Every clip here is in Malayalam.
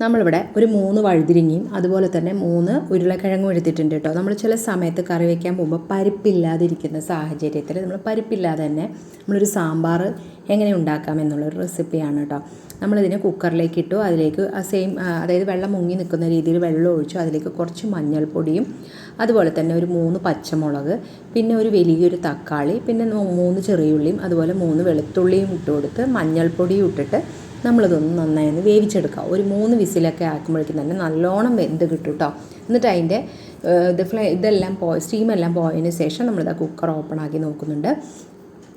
നമ്മളിവിടെ ഒരു മൂന്ന് വഴുതിരിങ്ങയും അതുപോലെ തന്നെ മൂന്ന് ഉരുളക്കിഴങ്ങും എടുത്തിട്ടുണ്ട് കേട്ടോ. നമ്മൾ ചില സമയത്ത് കറി വയ്ക്കാൻ പോകുമ്പോൾ പരിപ്പില്ലാതിരിക്കുന്ന സാഹചര്യത്തിൽ നമ്മൾ പരിപ്പില്ലാതെ തന്നെ നമ്മളൊരു സാമ്പാർ എങ്ങനെ ഉണ്ടാക്കാം എന്നുള്ളൊരു റെസിപ്പിയാണ് കേട്ടോ നമ്മളിതിനെ കുക്കറിലേക്ക് ഇട്ടു അതിലേക്ക് സെയിം അതായത് വെള്ളം മുങ്ങി നിൽക്കുന്ന രീതിയിൽ വെള്ളം ഒഴിച്ചു അതിലേക്ക് കുറച്ച് മഞ്ഞൾപ്പൊടിയും അതുപോലെ തന്നെ ഒരു മൂന്ന് പച്ചമുളക് പിന്നെ ഒരു വലിയൊരു തക്കാളി പിന്നെ മൂന്ന് ചെറിയുള്ളിയും അതുപോലെ മൂന്ന് വെളുത്തുള്ളിയും ഇട്ട് കൊടുത്ത് മഞ്ഞൾപ്പൊടിയും ഇട്ടിട്ട് നമ്മളിതൊന്ന് നന്നായി ഒന്ന് വേവിച്ചെടുക്കുക ഒരു മൂന്ന് വിസിലൊക്കെ ആക്കുമ്പോഴേക്കും തന്നെ നല്ലോണം വെന്ത് കിട്ടും കേട്ടോ എന്നിട്ട് അതിന്റെ ഇത് ഫ്ലേ ഇതെല്ലാം പോയി സ്റ്റീമെല്ലാം പോയതിന് ശേഷം നമ്മളിത് കുക്കർ ഓപ്പൺ ആക്കി നോക്കുന്നുണ്ട്.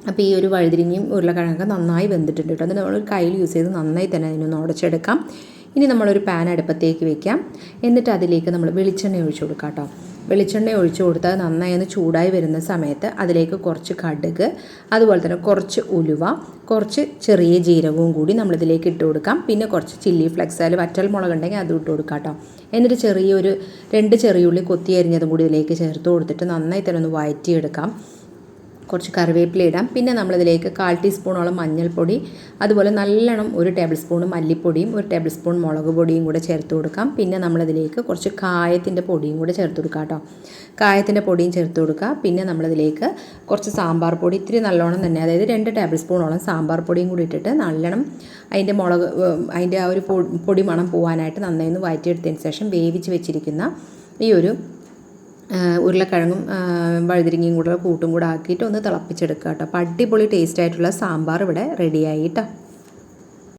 അപ്പോൾ ഈ ഒരു വഴുതിരിങ്ങയും ഉരുളക്കിഴങ്ങൊക്കെ നന്നായി വെന്തിട്ടുണ്ട് കേട്ടോ. അത് നമ്മൾ കയ്യിൽ യൂസ് ചെയ്ത് നന്നായി തന്നെ അതിനൊന്ന് ഉടച്ചെടുക്കാം. ഇനി നമ്മളൊരു പാൻ അടുപ്പത്തേക്ക് വെക്കാം. എന്നിട്ട് അതിലേക്ക് നമ്മൾ വെളിച്ചെണ്ണ ഒഴിച്ചു കൊടുക്കാം കേട്ടോ. വെളിച്ചെണ്ണ ഒഴിച്ചു കൊടുത്താൽ നന്നായി ഒന്ന് ചൂടായി വരുന്ന സമയത്ത് അതിലേക്ക് കുറച്ച് കടുക് അതുപോലെ തന്നെ കുറച്ച് ഉലുവ കുറച്ച് ചെറിയ ജീരകവും കൂടി നമ്മളിതിലേക്ക് ഇട്ട് കൊടുക്കാം. പിന്നെ കുറച്ച് ചില്ലി ഫ്ലെക്സ് അതിൽ വറ്റൽ മുളക് ഉണ്ടെങ്കിൽ അതും ഇട്ട് കൊടുക്കാം കേട്ടോ. എന്നിട്ട് ചെറിയൊരു രണ്ട് ചെറിയുള്ളി കൊത്തി അരിഞ്ഞതും കൂടി ഇതിലേക്ക് ചേർത്ത് കൊടുത്തിട്ട് നന്നായി തന്നെ ഒന്ന് വഴറ്റിയെടുക്കാം. കുറച്ച് കറിവേപ്പില ഇടാം. പിന്നെ നമ്മളിതിലേക്ക് കാൽ ടീസ്പൂണോളം മഞ്ഞൾപ്പൊടി അതുപോലെ നല്ലോണം ഒരു ടേബിൾ സ്പൂൺ മല്ലിപ്പൊടിയും ഒരു ടേബിൾ സ്പൂൺ മുളക് പൊടിയും കൂടെ ചേർത്ത് കൊടുക്കാം. പിന്നെ നമ്മളിതിലേക്ക് കുറച്ച് കായത്തിന്റെ പൊടിയും കൂടെ ചേർത്ത് കൊടുക്കാം കേട്ടോ. കായത്തിന്റെ പൊടിയും ചേർത്ത് കൊടുക്കുക പിന്നെ നമ്മളിതിലേക്ക് കുറച്ച് സാമ്പാർ പൊടി ഇത്തിരി നല്ലോണം തന്നെ അതായത് രണ്ട് ടേബിൾ സ്പൂണോളം സാമ്പാർ പൊടിയും കൂടി ഇട്ടിട്ട് നല്ലോണം അതിന്റെ മുളക് അതിന്റെ ആ ഒരു പൊടി മണം പോകാനായിട്ട് നന്നായി ഒന്ന് വഴറ്റിയെടുത്തതിന് ശേഷം വേവിച്ച് വെച്ചിരിക്കുന്ന ഈ ഒരു ഉരുളക്കിഴങ്ങും വഴുതിരിങ്ങയും കൂടെ കൂട്ടും കൂടെ ആക്കിയിട്ട് ഒന്ന് തിളപ്പിച്ചെടുക്കുക കേട്ടോ അപ്പോൾ അടിപൊളി ടേസ്റ്റ് ആയിട്ടുള്ള സാമ്പാർ ഇവിടെ റെഡിയായി കേട്ടോ